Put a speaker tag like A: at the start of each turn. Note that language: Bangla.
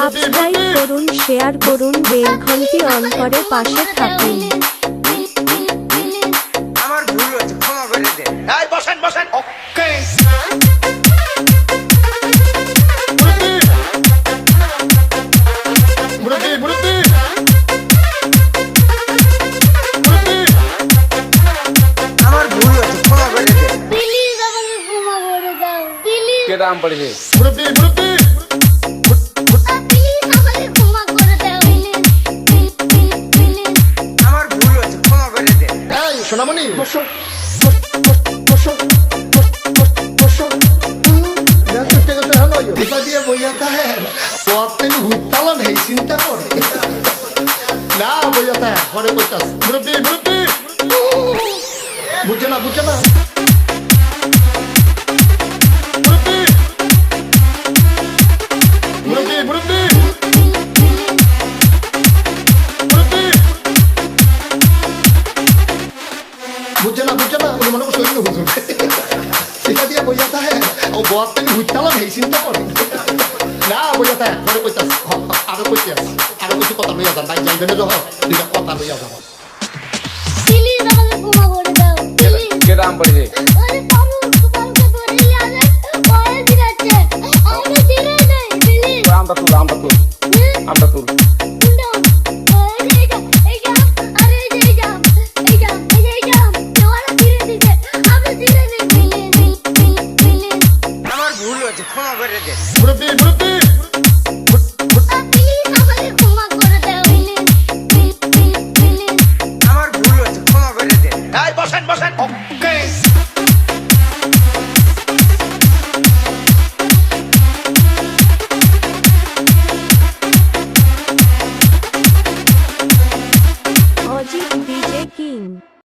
A: সাবস্ক্রাইব করুন শেয়ার করুন বেল ঘন্টি অন করে পাশে থাকুন।
B: আমার ভুল হয়েছে ক্ষমা করে দে।
C: এই বসেন বসেন। ওকে।
D: মুরব্বি মুরব্বি। মুরব্বি। সোনামণি? বসো। বসো বসো tía voy a caer. তো আপনি হুতালা নেই চিন্তা করে। না বইয়া তা ঘরে কইতাস মুরব্বি মুরব্বি। বুঝছে না মুরব্বি মুরব্বি। বুঝছে না বুঝছে না উনি মনে করছে অন্য হুজুর এটা দিয়ে বইয়া থাকে ও বর থেকে হুইতালাম এই চিন্তা করে। না বইয়া থাকে ঘরে কইতাস আরও কইতাস আরও কিছু কথা লইয়া যান ভাই যাইবেন যখন দুইটা কথা লইয়া যাব।
E: প্লিজ আমাকে ক্ষমা করে দাও প্লিজ
C: কে দাম পড়েছে
E: আরে বাবু তোমাকে ধরে নিয়ে আসে পরে দিরাচ্ছে আমাকে দিলে নেই প্লিজ
C: আমরা তুল আমরা তুল আমরা তুল।
B: আমার ভুল হয়েছে ক্ষমা করে দে।
D: মুরব্বি মুরব্বি
B: আমার ভুল হয়েছে ক্ষমা করে দে।
C: বসেন বসেন।